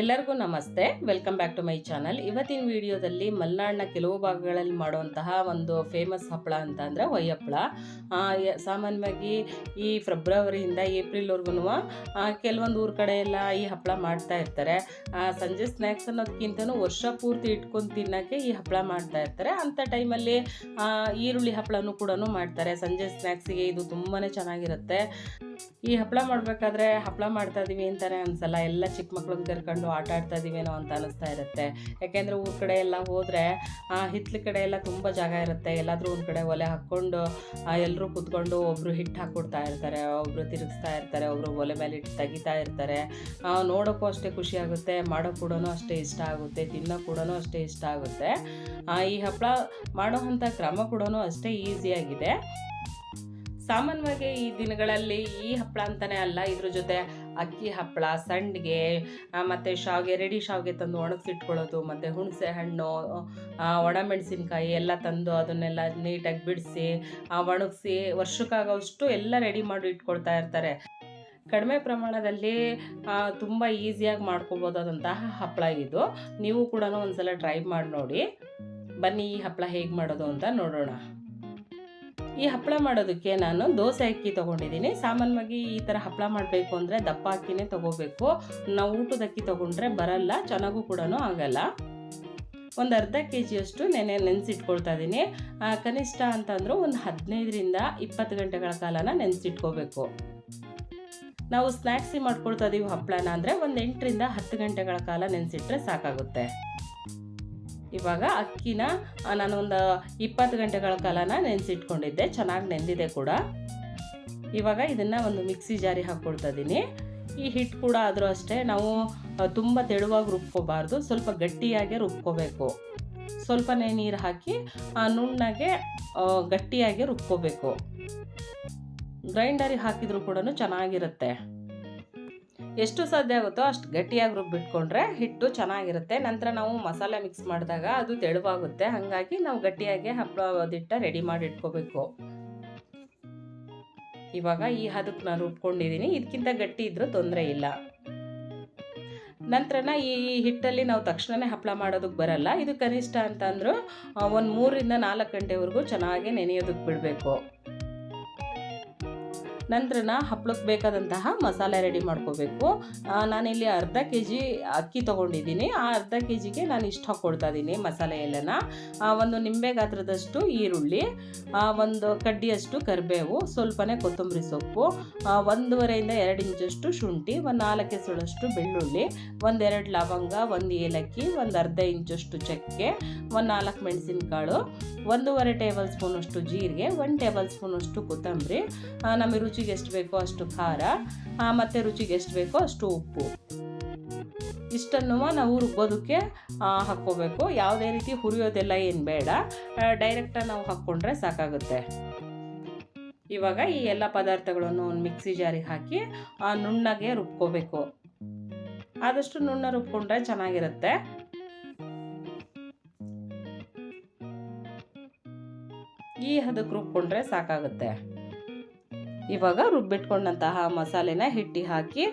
ಎಲ್ಲರಿಗೂ ನಮಸ್ತೆ. Welcome back to my channel ಇವತ್ತಿನ ವಿಡಿಯೋದಲ್ಲಿ ಮಲೆನಾಡಿನ ಕೆಲವು ಭಾಗಗಳಲ್ಲಿ ಮಾಡುವಂತಹ ಒಂದು ಫೇಮಸ್ ಹಪ್ಪಳ ಅಂತ ಅಂದರೆ ಹೊಯ್ಯಪ್ಪಳ. ಸಾಮಾನ್ಯವಾಗಿ ಈ ಫೆಬ್ರವರಿಯಿಂದ ಏಪ್ರಿಲ್ವರೆಗೂ ಕೆಲವೊಂದು ಊರ ಕಡೆ ಎಲ್ಲ ಈ ಹಪ್ಪಳ ಮಾಡ್ತಾ ಇರ್ತಾರೆ. ಸಂಜೆ ಸ್ನ್ಯಾಕ್ಸ್ ಅನ್ನೋದಕ್ಕಿಂತನೂ ವರ್ಷ ಪೂರ್ತಿ ಇಟ್ಕೊಂಡು ತಿನ್ನೋಕ್ಕೆ ಈ ಹಪ್ಪಳ ಮಾಡ್ತಾ ಇರ್ತಾರೆ. ಅಂಥ ಟೈಮಲ್ಲಿ ಈರುಳ್ಳಿ ಹಪ್ಪಳನೂ ಕೂಡ ಮಾಡ್ತಾರೆ. ಸಂಜೆ ಸ್ನ್ಯಾಕ್ಸಿಗೆ ಇದು ತುಂಬಾ ಚೆನ್ನಾಗಿರುತ್ತೆ. ಈ ಹಪ್ಪಳ ಮಾಡಬೇಕಾದ್ರೆ ಹಪ್ಪಳ ಮಾಡ್ತಾ ಇದ್ದೀವಿ ಅಂತಾರೆ ಅನ್ಸಲ್ಲ. ಎಲ್ಲ ಚಿಕ್ಕ ಮಕ್ಳನ್ನ ಕರ್ಕೊಂಡು ಆಟ ಆಡ್ತಾ ಇದೀವೇನೋ ಅಂತ ಅನಿಸ್ತಾ ಇರುತ್ತೆ. ಯಾಕೆಂದರೆ ಊರ ಕಡೆ ಎಲ್ಲ ಹೋದರೆ ಹಿತ್ತಲ ಕಡೆ ಎಲ್ಲ ತುಂಬ ಜಾಗ ಇರುತ್ತೆ. ಎಲ್ಲಾದರೂ ಒಂದು ಕಡೆ ಒಲೆ ಹಾಕ್ಕೊಂಡು ಎಲ್ಲರೂ ಕೂತ್ಕೊಂಡು ಒಬ್ಬರು ಹಿಟ್ಟು ಹಾಕ್ಕೊಡ್ತಾ ಇರ್ತಾರೆ ಒಬ್ಬರು ತಿರುಗಿಸ್ತಾ ಇರ್ತಾರೆ ಒಬ್ಬರು ಒಲೆ ಮೇಲೆ ಹಿಟ್ಟು ತೆಗಿತಾ ಇರ್ತಾರೆ. ನೋಡೋಕ್ಕೂ ಅಷ್ಟೇ ಖುಷಿ ಆಗುತ್ತೆ ಮಾಡೋ ಕೂಡ ಅಷ್ಟೇ ಇಷ್ಟ ಆಗುತ್ತೆ ತಿನ್ನೋ ಕೂಡ ಅಷ್ಟೇ ಇಷ್ಟ ಆಗುತ್ತೆ. ಈ ಹಪ್ಪಳ ಮಾಡೋ ಅಂಥ ಕ್ರಮ ಕೂಡ ಅಷ್ಟೇ ಈಸಿಯಾಗಿದೆ ಸಾಮಾನ್ಯವಾಗಿ ಈ ದಿನಗಳಲ್ಲಿ ಈ ಹಪ್ಪಳ ಅಂತಾನೆ ಅಲ್ಲ, ಇದ್ರ ಜೊತೆ ಅಕ್ಕಿ ಹಪ್ಪಳ, ಸಂಡಿಗೆ ಮತ್ತು ಶಾವಿಗೆ ರೆಡಿ ಶಾವಿಗೆ ತಂದು ಒಣಗಿಸಿಟ್ಕೊಳ್ಳೋದು, ಮತ್ತು ಹುಣಸೆ ಹಣ್ಣು ಒಣ ಒಣಮೆಣಸಿನ್ಕಾಯಿ ಎಲ್ಲ ತಂದು ಅದನ್ನೆಲ್ಲ ನೀಟಾಗಿ ಬಿಡಿಸಿ ಒಣಗಿಸಿ ವರ್ಷಕ್ಕಾಗೋಷ್ಟು ಎಲ್ಲ ರೆಡಿ ಮಾಡಿ ಇಟ್ಕೊಳ್ತಾ ಇರ್ತಾರೆ. ಕಡಿಮೆ ಪ್ರಮಾಣದಲ್ಲಿ ತುಂಬ ಈಸಿಯಾಗಿ ಮಾಡ್ಕೋಬೋದಾದಂತಹ ಹಪ್ಪಳ ಇದು. ನೀವು ಕೂಡ ಒಂದ್ಸಲ ಟ್ರೈ ಮಾಡಿ ನೋಡಿ. ಬನ್ನಿ ಈ ಹಪ್ಪಳ ಹೇಗೆ ಮಾಡೋದು ಅಂತ ನೋಡೋಣ. ಈ ಹಪ್ಪಳ ಮಾಡೋದಕ್ಕೆ ನಾನು ದೋಸೆ ಅಕ್ಕಿ ತೊಗೊಂಡಿದ್ದೀನಿ. ಸಾಮಾನ್ಯವಾಗಿ ಈ ಥರ ಹಪ್ಪಳ ಮಾಡಬೇಕು ಅಂದರೆ ದಪ್ಪ ಅಕ್ಕಿನೇ ತೊಗೋಬೇಕು. ನಾವು ಊಟದ ಅಕ್ಕಿ ತೊಗೊಂಡ್ರೆ ಬರಲ್ಲ, ಚೆನ್ನಾಗೂ ಕೂಡ ಆಗಲ್ಲ. ಒಂದು ಅರ್ಧ ಕೆ ಜಿಯಷ್ಟು ನೆನೆ ನೆನೆಸಿಟ್ಕೊಳ್ತಾ ಇದ್ದೀನಿ. ಕನಿಷ್ಠ ಅಂತಂದರೂ ಒಂದು ಹದಿನೈದರಿಂದ ಇಪ್ಪತ್ತು ಗಂಟೆಗಳ ಕಾಲನ ನೆನೆಸಿಟ್ಕೋಬೇಕು. ನಾವು ಸ್ನ್ಯಾಕ್ಸಿ ಮಾಡ್ಕೊಳ್ತಾ ಇದೀವಿ ಹಪ್ಪಳನ ಅಂದರೆ ಒಂದು ಎಂಟರಿಂದ ಹತ್ತು ಗಂಟೆಗಳ ಕಾಲ ನೆನೆಸಿಟ್ರೆ ಸಾಕಾಗುತ್ತೆ. ಇವಾಗ ಅಕ್ಕಿನ ನಾನೊಂದು ಇಪ್ಪತ್ತು ಗಂಟೆಗಳ ಕಾಲನ ನೆನೆಸಿಟ್ಕೊಂಡಿದ್ದೆ ಚೆನ್ನಾಗಿ ನೆಂದಿದೆ ಕೂಡ. ಇವಾಗ ಇದನ್ನು ಒಂದು ಮಿಕ್ಸಿ ಜಾರಿ ಹಾಕ್ಕೊಳ್ತಾ ಇದ್ದೀನಿ. ಈ ಹಿಟ್ಟು ಕೂಡ ಆದರೂ ಅಷ್ಟೇ ನಾವು ತುಂಬ ತೆಳುವಾಗಿ ರುಬ್ಕೋಬಾರ್ದು ಸ್ವಲ್ಪ ಗಟ್ಟಿಯಾಗೆ ರುಬ್ಕೋಬೇಕು. ಸ್ವಲ್ಪನೇ ನೀರು ಹಾಕಿ ಆ, ನುಣ್ಣಗೆ ಗಟ್ಟಿಯಾಗಿ ರುಬ್ಕೋಬೇಕು. ಗ್ರೈಂಡರಿಗೆ ಹಾಕಿದರೂ ಕೂಡ ಚೆನ್ನಾಗಿರುತ್ತೆ. ಎಷ್ಟು ಸಾಧ್ಯ ಆಗುತ್ತೋ ಅಷ್ಟು ಗಟ್ಟಿಯಾಗಿ ರುಬ್ಬಿಟ್ಕೊಂಡ್ರೆ ಹಿಟ್ಟು ಚೆನ್ನಾಗಿರುತ್ತೆ. ನಂತರ ನಾವು ಮಸಾಲೆ ಮಿಕ್ಸ್ ಮಾಡಿದಾಗ ಅದು ತೆಳುವಾಗುತ್ತೆ. ಹಾಗಾಗಿ ನಾವು ಗಟ್ಟಿಯಾಗಿ ಹಪ್ಪಳದಿಟ್ಟ ರೆಡಿ ಮಾಡಿ ಇಟ್ಕೋಬೇಕು. ಇವಾಗ ಈ ಹದಕ್ಕೆ ನಾನು ರುಬ್ಕೊಂಡಿದ್ದೀನಿ. ಇದಕ್ಕಿಂತ ಗಟ್ಟಿ ಇದ್ರೂ ತೊಂದರೆ ಇಲ್ಲ. ನಂತರನ ಈ ಹಿಟ್ಟಲ್ಲಿ ನಾವು ತಕ್ಷಣವೇ ಹಪ್ಪಳ ಮಾಡೋದಕ್ಕೆ ಬರಲ್ಲ. ಇದು ಕನಿಷ್ಠ ಅಂತಂದರೂ ಒಂದು ಮೂರರಿಂದ ನಾಲ್ಕು ಗಂಟೆವರೆಗೂ ಚೆನ್ನಾಗಿ ನೆನೆಯೋದಕ್ಕೆ ಬಿಡಬೇಕು. ನಂತರನ ಹಪ್ಪಳಕ್ಕೆ ಬೇಕಾದಂತಹ ಮಸಾಲೆ ರೆಡಿ ಮಾಡ್ಕೋಬೇಕು. ನಾನಿಲ್ಲಿ ಅರ್ಧ ಕೆ ಜಿ ಅಕ್ಕಿ ತೊಗೊಂಡಿದ್ದೀನಿ. ಆ ಅರ್ಧ ಕೆ ಜಿಗೆ ನಾನು ಇಷ್ಟು ಹಾಕ್ಕೊಡ್ತಾ ಇದ್ದೀನಿ ಮಸಾಲೆ ಎಲ್ಲನ ಒಂದು ನಿಂಬೆ ಗಾತ್ರದಷ್ಟು ಈರುಳ್ಳಿ ಒಂದು ಕಡ್ಡಿಯಷ್ಟು ಕರಿಬೇವು, ಸ್ವಲ್ಪನೇ ಕೊತ್ತಂಬರಿ ಸೊಪ್ಪು ಒಂದೂವರೆಯಿಂದ ಎರಡು ಇಂಚಷ್ಟು ಶುಂಠಿ, ಒಂದು ನಾಲ್ಕು ಎಸಳಷ್ಟು ಬೆಳ್ಳುಳ್ಳಿ ಒಂದೆರಡು ಲವಂಗ, ಒಂದು ಏಲಕ್ಕಿ, ಒಂದು ಅರ್ಧ ಇಂಚಷ್ಟು ಚಕ್ಕೆ, ಒಂದು ನಾಲ್ಕು ಮೆಣಸಿನಕಾಳು ಒಂದೂವರೆ ಟೇಬಲ್ ಸ್ಪೂನಷ್ಟು ಜೀರಿಗೆ, ಒಂದು ಟೇಬಲ್ ಸ್ಪೂನಷ್ಟು ಕೊತ್ತಂಬರಿ ನಮಗೆ ರುಚಿಗೆ ಎಷ್ಟು ಬೇಕೋ ಅಷ್ಟು ಖಾರ ಮತ್ತು ರುಚಿಗೆ ಎಷ್ಟು ಬೇಕೋ ಅಷ್ಟು ಉಪ್ಪು. ಇಷ್ಟನ್ನು ನಾವು ರುಬ್ಬೋದಕ್ಕೆ ಹಾಕ್ಕೋಬೇಕು. ಯಾವುದೇ ರೀತಿ ಹುರಿಯೋದೆಲ್ಲ, ಏನು ಬೇಡ. ಡೈರೆಕ್ಟಾಗಿ ನಾವು ಹಾಕ್ಕೊಂಡ್ರೆ ಸಾಕಾಗುತ್ತೆ. ಇವಾಗ ಈ ಎಲ್ಲ ಪದಾರ್ಥಗಳನ್ನು ಒಂದು ಮಿಕ್ಸಿ ಜಾರಿಗೆ ಹಾಕಿ ನುಣ್ಣಗೆ ರುಬ್ಕೋಬೇಕು. ಆದಷ್ಟು ನುಣ್ಣ ರುಬ್ಕೊಂಡ್ರೆ ಚೆನ್ನಾಗಿರುತ್ತೆ. ಈ ಹದಕ್ಕೆ ರುಬ್ಕೊಂಡ್ರೆ ಸಾಕಾಗುತ್ತೆ. ಇವಾಗ ರುಬ್ಬಿಟ್ಕೊಂಡಂತಹ ಮಸಾಲೆನ ಹಿಟ್ಟಿ ಹಾಕಿ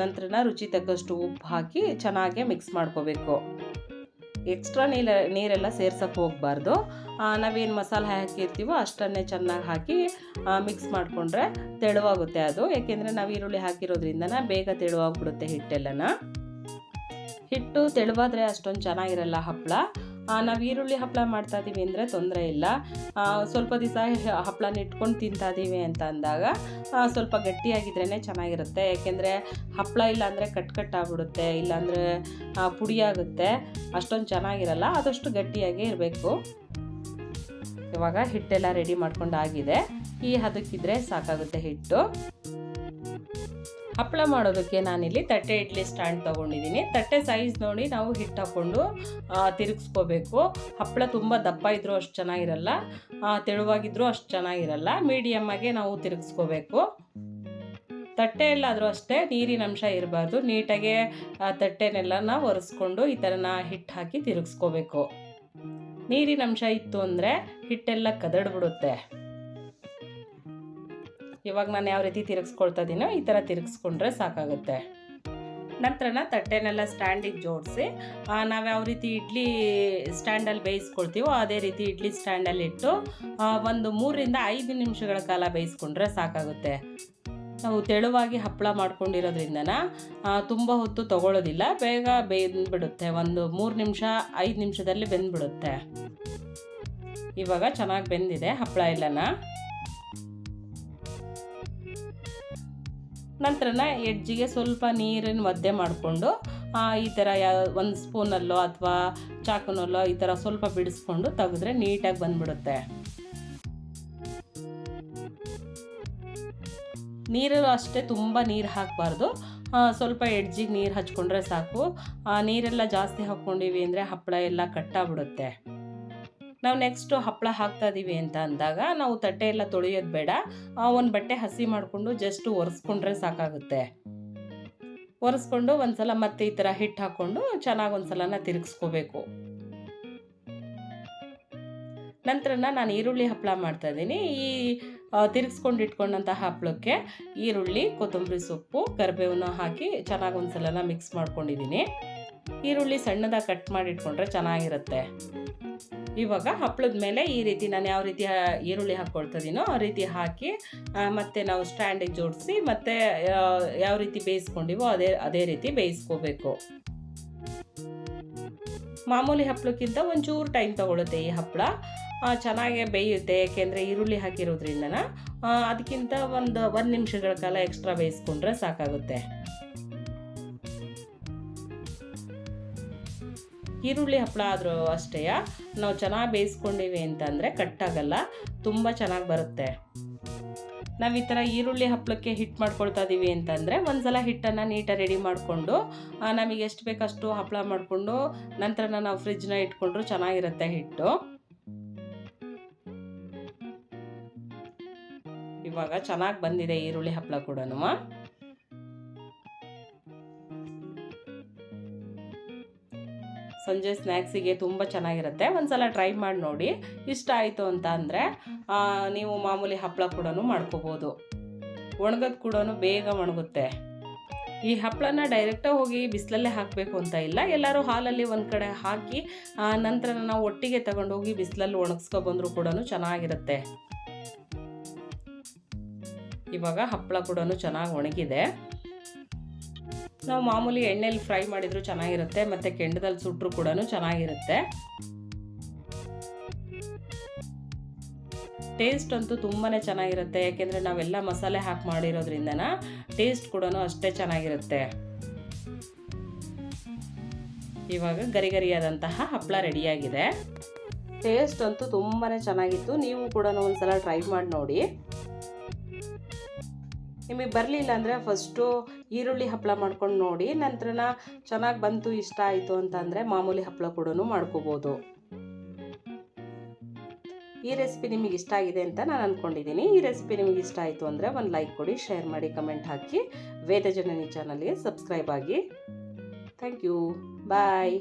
ನಂತರನ ರುಚಿ ತಕ್ಕಷ್ಟು ಉಪ್ಪು ಹಾಕಿ ಚೆನ್ನಾಗಿ ಮಿಕ್ಸ್ ಮಾಡ್ಕೋಬೇಕು. ಎಕ್ಸ್ಟ್ರಾ ನೀರ ನೀರೆಲ್ಲ ಸೇರ್ಸಕ್ಕೆ ಹೋಗಬಾರ್ದು. ನಾವೇನು ಮಸಾಲೆ ಹಾಕಿರ್ತೀವೋ ಅಷ್ಟನ್ನೇ ಚೆನ್ನಾಗಿ ಹಾಕಿ ಮಿಕ್ಸ್ ಮಾಡಿಕೊಂಡ್ರೆ ತೆಳುವಾಗುತ್ತೆ ಅದು. ಏಕೆಂದರೆ ನಾವು ಈರುಳ್ಳಿ ಹಾಕಿರೋದ್ರಿಂದನ ಬೇಗ ತೆಳುವಾಗ್ಬಿಡುತ್ತೆ ಹಿಟ್ಟೆಲ್ಲನ. ಹಿಟ್ಟು ತೆಳುವಾದರೆ ಅಷ್ಟೊಂದು ಚೆನ್ನಾಗಿರಲ್ಲ ಹಪ್ಪಳ ನಾವು ಈರುಳ್ಳಿ ಹಪ್ಪಳ ಮಾಡ್ತಾ ಇದ್ದೀವಿ ಅಂದರೆ ತೊಂದರೆ ಇಲ್ಲ. ಸ್ವಲ್ಪ ದಿವಸ ಹಪ್ಪಳನ ಇಟ್ಕೊಂಡು ತಿಂತಾ ಇದ್ದೀವಿ ಅಂತ ಅಂದಾಗ ಸ್ವಲ್ಪ ಗಟ್ಟಿಯಾಗಿದ್ರೇ ಚೆನ್ನಾಗಿರುತ್ತೆ. ಯಾಕೆಂದರೆ ಹಪ್ಪಳ ಇಲ್ಲಾಂದರೆ ಕಟ್ ಕಟ್ ಆಗ್ಬಿಡುತ್ತೆ, ಇಲ್ಲಾಂದರೆ ಪುಡಿಯಾಗುತ್ತೆ ಅಷ್ಟೊಂದು ಚೆನ್ನಾಗಿರಲ್ಲ, ಆದಷ್ಟು ಗಟ್ಟಿಯಾಗೇ ಇರಬೇಕು. ಇವಾಗ ಹಿಟ್ಟೆಲ್ಲ ರೆಡಿ ಮಾಡ್ಕೊಂಡು ಆಗಿದೆ. ಈ ಹದಕ್ಕಿದ್ರೆ ಸಾಕಾಗುತ್ತೆ ಹಿಟ್ಟು. ಹಪ್ಪಳ ಮಾಡೋದಕ್ಕೆ ನಾನಿಲ್ಲಿ ತಟ್ಟೆ ಇಡ್ಲಿ ಸ್ಟ್ಯಾಂಡ್ ತೊಗೊಂಡಿದ್ದೀನಿ. ತಟ್ಟೆ ಸೈಜ್ ನೋಡಿ ನಾವು ಹಿಟ್ಟು ಹಾಕ್ಕೊಂಡು ತಿರುಗಿಸ್ಕೋಬೇಕು. ಹಪ್ಪಳ ತುಂಬ ದಪ್ಪ ಇದ್ದರೂ ಅಷ್ಟು ಚೆನ್ನಾಗಿರಲ್ಲ ತೆಳುವಾಗಿದ್ದರೂ ಅಷ್ಟು ಚೆನ್ನಾಗಿರಲ್ಲ. ಮೀಡಿಯಮ್ಮಾಗೆ ನಾವು ತಿರುಗಿಸ್ಕೋಬೇಕು. ತಟ್ಟೆಯಲ್ಲಾದರೂ ಅಷ್ಟೇ, ನೀರಿನ ಅಂಶ ಇರಬಾರ್ದು. ನೀಟಾಗಿ ತಟ್ಟೆನೆಲ್ಲನ ಒರೆಸ್ಕೊಂಡು ಈ ಥರನ ಹಿಟ್ಟು ಹಾಕಿ ತಿರುಗಿಸ್ಕೋಬೇಕು. ನೀರಿನ ಅಂಶ ಇತ್ತು ಅಂದರೆ ಹಿಟ್ಟೆಲ್ಲ ಕದಡ್ಬಿಡುತ್ತೆ. ಇವಾಗ ನಾನು ಯಾವ ರೀತಿ ತಿರುಗಿಸ್ಕೊಳ್ತಾ ಇದ್ದೀನೋ ಈ ಥರ ತಿರುಗಿಸ್ಕೊಂಡ್ರೆ ಸಾಕಾಗುತ್ತೆ. ನಂತರನ ತಟ್ಟೆನೆಲ್ಲ ಸ್ಟ್ಯಾಂಡಿಗೆ ಜೋಡಿಸಿ ನಾವು ಯಾವ ರೀತಿ ಇಡ್ಲಿ ಸ್ಟ್ಯಾಂಡಲ್ಲಿ ಬೇಯಿಸ್ಕೊಳ್ತೀವೋ ಅದೇ ರೀತಿ ಇಡ್ಲಿ ಸ್ಟ್ಯಾಂಡಲ್ಲಿ ಇಟ್ಟು ಒಂದು ಮೂರರಿಂದ ಐದು ನಿಮಿಷಗಳ ಕಾಲ ಬೇಯಿಸ್ಕೊಂಡ್ರೆ ಸಾಕಾಗುತ್ತೆ. ನಾವು ತೆಳುವಾಗಿ ಹಪ್ಪಳ ಮಾಡ್ಕೊಂಡಿರೋದ್ರಿಂದ ತುಂಬ ಹೊತ್ತು ತಗೊಳ್ಳೋದಿಲ್ಲ, ಬೇಗ ಬೆಂದ್ಬಿಡುತ್ತೆ. ಒಂದು ಮೂರು ನಿಮಿಷ, ಐದು ನಿಮಿಷದಲ್ಲಿ ಬೆಂದ್ಬಿಡುತ್ತೆ. ಇವಾಗ ಚೆನ್ನಾಗಿ ಬೆಂದಿದೆ ಹಪ್ಪಳ ಎಲ್ಲನ. ನಂತರನ ಎಡ್ಜಿಗೆ ಸ್ವಲ್ಪ ನೀರಿನ ಒದ್ದೆ ಮಾಡಿಕೊಂಡು ಈ ಥರ ಯಾವ ಒಂದು ಸ್ಪೂನಲ್ಲೋ ಅಥವಾ ಚಾಕುನಲ್ಲೋ ಈ ಥರ ಸ್ವಲ್ಪ ಬಿಡಿಸ್ಕೊಂಡು ತೆಗೆದ್ರೆ ನೀಟಾಗಿ ಬಂದ್ಬಿಡುತ್ತೆ. ನೀರು ಅಷ್ಟೇ ತುಂಬ ನೀರು ಹಾಕಬಾರ್ದು. ಸ್ವಲ್ಪ ಎಡ್ಜಿಗೆ ನೀರು ಹಚ್ಕೊಂಡ್ರೆ ಸಾಕು. ನೀರೆಲ್ಲ ಜಾಸ್ತಿ ಹಾಕ್ಕೊಂಡಿವಿ ಅಂದರೆ ಹಪ್ಪಳ ಎಲ್ಲ ಕಟ್ಟಾಗ್ಬಿಡುತ್ತೆ. ನಾವು ನೆಕ್ಸ್ಟು ಹಪ್ಪಳ ಹಾಕ್ತಾ ಇದ್ದೀವಿ ಅಂತ ಅಂದಾಗ ನಾವು ತಟ್ಟೆ ಎಲ್ಲ ತೊಳೆಯೋದು ಬೇಡ. ಒಂದು ಬಟ್ಟೆ ಹಸಿ ಮಾಡಿಕೊಂಡು ಜಸ್ಟ್ ಒರೆಸ್ಕೊಂಡ್ರೆ ಸಾಕಾಗುತ್ತೆ. ಒರೆಸ್ಕೊಂಡು ಒಂದ್ಸಲ ಮತ್ತೆ ಈ ಥರ ಹಿಟ್ಟು ಹಾಕ್ಕೊಂಡು ಚೆನ್ನಾಗಿ ಒಂದ್ಸಲನ ತಿರುಗಿಸ್ಕೋಬೇಕು. ನಂತರ ನಾನು ಈರುಳ್ಳಿ ಹಪ್ಪಳ ಮಾಡ್ತಾ ಇದ್ದೀನಿ ಈ ತಿರುಗಿಸ್ಕೊಂಡು ಇಟ್ಕೊಂಡಂತಹ ಹಪ್ಪಳಕ್ಕೆ ಈರುಳ್ಳಿ, ಕೊತ್ತಂಬರಿ ಸೊಪ್ಪು, ಕರಿಬೇವನ್ನ ಹಾಕಿ ಚೆನ್ನಾಗಿ ಒಂದ್ಸಲನ ಮಿಕ್ಸ್ ಮಾಡ್ಕೊಂಡಿದ್ದೀನಿ ಈರುಳ್ಳಿ ಸಣ್ಣದಾಗಿ ಕಟ್ ಮಾಡಿ ಇಟ್ಕೊಂಡ್ರೆ ಚೆನ್ನಾಗಿರುತ್ತೆ. ಇವಾಗ ಹಪ್ಪಳದ ಮೇಲೆ ಈ ರೀತಿ ನಾನು ಯಾವ ರೀತಿ ಈರುಳ್ಳಿ ಹಾಕ್ಕೊಳ್ತಿದ್ದೀನೋ ಆ ರೀತಿ ಹಾಕಿ ಮತ್ತೆ ನಾವು ಸ್ಟ್ಯಾಂಡಿಗೆ ಜೋಡಿಸಿ, ಮತ್ತೆ ಯಾವ ರೀತಿ ಬೇಯಿಸ್ಕೊಂಡಿವೋ ಅದೇ ಅದೇ ರೀತಿ ಬೇಯಿಸ್ಕೋಬೇಕು. ಮಾಮೂಲಿ ಹಪ್ಪಳಕ್ಕಿಂತ ಒಂಚೂರು ಟೈಮ್ ತಗೊಳುತ್ತೆ ಈ ಹಪ್ಪಳ. ಚೆನ್ನಾಗಿ ಬೇಯುತ್ತೆ ಏಕೆಂದರೆ ಈರುಳ್ಳಿ ಹಾಕಿರೋದ್ರಿಂದ ಅದಕ್ಕಿಂತ ಒಂದು ಒಂದು ನಿಮಿಷಗಳ ಕಾಲ ಎಕ್ಸ್ಟ್ರಾ ಬೇಯಿಸ್ಕೊಂಡ್ರೆ ಸಾಕಾಗುತ್ತೆ. ಈರುಳ್ಳಿ ಹಪ್ಪಳ ಆದರೂ ಅಷ್ಟೇ, ನಾವು ಚೆನ್ನಾಗಿ ಬೇಯಿಸ್ಕೊಂಡಿವಿ ಅಂತಂದರೆ ಕಟ್ಟಾಗಲ್ಲ, ತುಂಬ ಚೆನ್ನಾಗಿ ಬರುತ್ತೆ. ನಾವು ಈ ಥರ ಈರುಳ್ಳಿ ಹಪ್ಪಳಕ್ಕೆ ಹಿಟ್ಟು ಮಾಡ್ಕೊಳ್ತಾ ಇದ್ದೀವಿ ಅಂತಂದರೆ ಒಂದ್ಸಲ ಹಿಟ್ಟನ್ನು ನೀಟಾಗಿ ರೆಡಿ ಮಾಡಿಕೊಂಡು ನಮಗೆ ಎಷ್ಟು ಬೇಕಷ್ಟು ಹಪ್ಪಳ ಮಾಡಿಕೊಂಡು ನಂತರ ನಾವು ಫ್ರಿಜ್ನ ಇಟ್ಕೊಂಡ್ರು ಚೆನ್ನಾಗಿರುತ್ತೆ ಹಿಟ್ಟು. ಇವಾಗ ಚೆನ್ನಾಗಿ ಬಂದಿದೆ ಈರುಳ್ಳಿ ಹಪ್ಪಳ ಕೂಡ ಸಂಜೆ ಸ್ನ್ಯಾಕ್ಸಿಗೆ ತುಂಬ ಚೆನ್ನಾಗಿರುತ್ತೆ. ಒಂದ್ಸಲ ಟ್ರೈ ಮಾಡಿ ನೋಡಿ. ಇಷ್ಟ ಆಯಿತು ಅಂತ ಅಂದರೆ ನೀವು ಮಾಮೂಲಿ ಹಪ್ಪಳ ಕೂಡ ಮಾಡ್ಕೋಬೋದು. ಒಣಗೋದು ಕೂಡ ಬೇಗ ಒಣಗುತ್ತೆ. ಈ ಹಪ್ಪಳನ ಡೈರೆಕ್ಟಾಗಿ ಹೋಗಿ ಬಿಸಿಲಲ್ಲೇ ಹಾಕಬೇಕು ಅಂತ ಇಲ್ಲ. ಎಲ್ಲರೂ ಹಾಲಲ್ಲಿ ಒಂದು ಕಡೆ ಹಾಕಿ ನಂತರ ನಾವು ಒಟ್ಟಿಗೆ ತಗೊಂಡೋಗಿ ಬಿಸಿಲಲ್ಲಿ ಒಣಗಿಸ್ಕೊಬಂದ್ರು ಕೂಡ ಚೆನ್ನಾಗಿರುತ್ತೆ. ಇವಾಗ ಹಪ್ಪಳ ಕೂಡ ಚೆನ್ನಾಗಿ ಒಣಗಿದೆ. ನಾವು ಮಾಮೂಲಿ ಎಣ್ಣೆಲಿ ಫ್ರೈ ಮಾಡಿದ್ರು ಚೆನ್ನಾಗಿರುತ್ತೆ, ಮತ್ತು ಕೆಂಡದಲ್ಲಿ ಸುಟ್ಟರು ಕೂಡ ಚೆನ್ನಾಗಿರುತ್ತೆ. ಟೇಸ್ಟ್ ಅಂತೂ ತುಂಬಾ ಚೆನ್ನಾಗಿರುತ್ತೆ, ಯಾಕೆಂದರೆ ನಾವೆಲ್ಲ ಮಸಾಲೆ ಹಾಕಿ ಮಾಡಿರೋದ್ರಿಂದ ಟೇಸ್ಟ್ ಕೂಡ ಅಷ್ಟೇ ಚೆನ್ನಾಗಿರುತ್ತೆ. ಇವಾಗ ಗರಿ ಗರಿಯಾದಂತಹ ಹಪ್ಪಳ ರೆಡಿಯಾಗಿದೆ. ಟೇಸ್ಟ್ ಅಂತೂ ತುಂಬಾ ಚೆನ್ನಾಗಿತ್ತು, ನೀವು ಕೂಡ ಒಂದ್ಸಲ ಟ್ರೈ ಮಾಡಿ ನೋಡಿ. ನಿಮಗೆ ಬರಲಿಲ್ಲ ಅಂದರೆ ಫಸ್ಟು ಈರುಳ್ಳಿ ಹಪ್ಪಳ ಮಾಡ್ಕೊಂಡು ನೋಡಿ, ನಂತರನ ಚೆನ್ನಾಗಿ ಬಂತು, ಇಷ್ಟ ಆಯಿತು ಅಂತ ಅಂದರೆ ಮಾಮೂಲಿ ಹಪ್ಪಳ ಕೂಡ ಮಾಡ್ಕೋಬೋದು. ಈ ರೆಸಿಪಿ ನಿಮಗೆ ಇಷ್ಟ ಆಗಿದೆ ಅಂತ ನಾನು ಅಂದ್ಕೊಂಡಿದ್ದೀನಿ ಈ ರೆಸಿಪಿ ನಿಮಗೆ ಇಷ್ಟ ಆಯಿತು ಅಂದರೆ ಒಂದು ಲೈಕ್ ಕೊಡಿ ಶೇರ್ ಮಾಡಿ ಕಮೆಂಟ್ ಹಾಕಿ. ವೇದ ಜನನಿ ಚಾನಲ್ಗೆ ಸಬ್ಸ್ಕ್ರೈಬ್ ಆಗಿ. Thank you bye